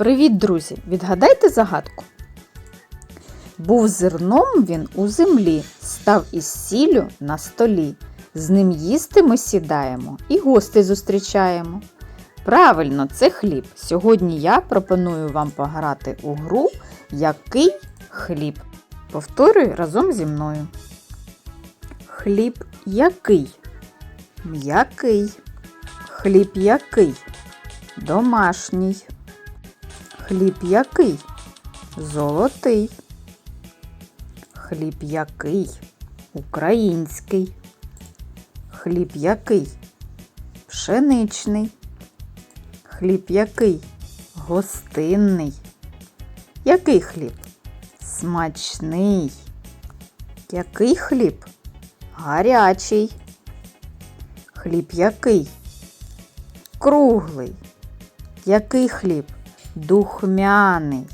Привіт, друзі! Відгадайте загадку. Був зерном він у землі, став із сіллю на столі. З ним їсти ми сідаємо і гостей зустрічаємо. Правильно, це хліб. Сьогодні я пропоную вам пограти у гру Який хліб. Повторюй разом зі мною. Хліб який? М'який. Хліб який? Домашній. Хліб який? Золотий. Хліб який? Український. Хліб який? Пшеничний. Хліб який? Гостинний. Який хліб? Смачний. Який хліб? Гарячий. Хліб який? Круглий. Який хліб? Духмяний.